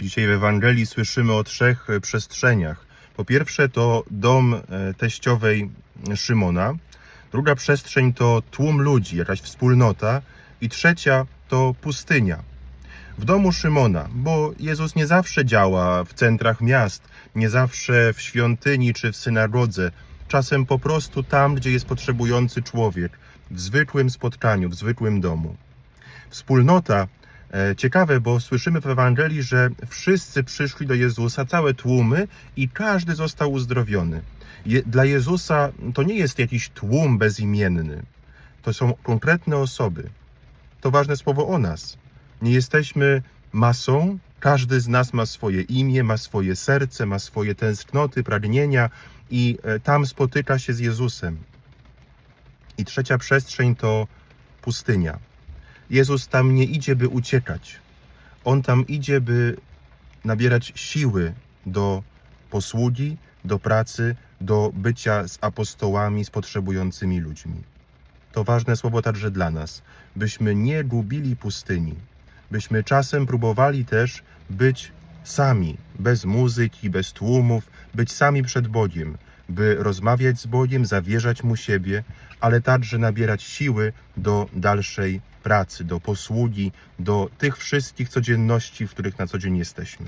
Dzisiaj w Ewangelii słyszymy o trzech e, przestrzeniach. Po pierwsze to dom e, teściowej Szymona, druga przestrzeń to tłum ludzi, jakaś wspólnota i trzecia to pustynia. W domu Szymona, bo Jezus nie zawsze działa w centrach miast, nie zawsze w świątyni czy w synagodze, czasem po prostu tam, gdzie jest potrzebujący człowiek, w zwykłym spotkaniu, w zwykłym domu. Wspólnota Ciekawe, bo słyszymy w Ewangelii, że wszyscy przyszli do Jezusa, całe tłumy, i każdy został uzdrowiony. Dla Jezusa to nie jest jakiś tłum bezimienny. To są konkretne osoby. To ważne słowo o nas. Nie jesteśmy masą, każdy z nas ma swoje imię, ma swoje serce, ma swoje tęsknoty, pragnienia i e, tam spotyka się z Jezusem. I trzecia przestrzeń to pustynia. Jezus tam nie idzie, by uciekać. On tam idzie, by nabierać siły do posługi, do pracy, do bycia z apostołami, z potrzebującymi ludźmi. To ważne słowo także dla nas, byśmy nie gubili pustyni, byśmy czasem próbowali też być sami, bez muzyki, bez tłumów, być sami przed Bogiem, by rozmawiać z Bogiem, zawierzać Mu siebie, ale także nabierać siły do dalszej pracy, do posługi, do tych wszystkich codzienności, w których na co dzień jesteśmy.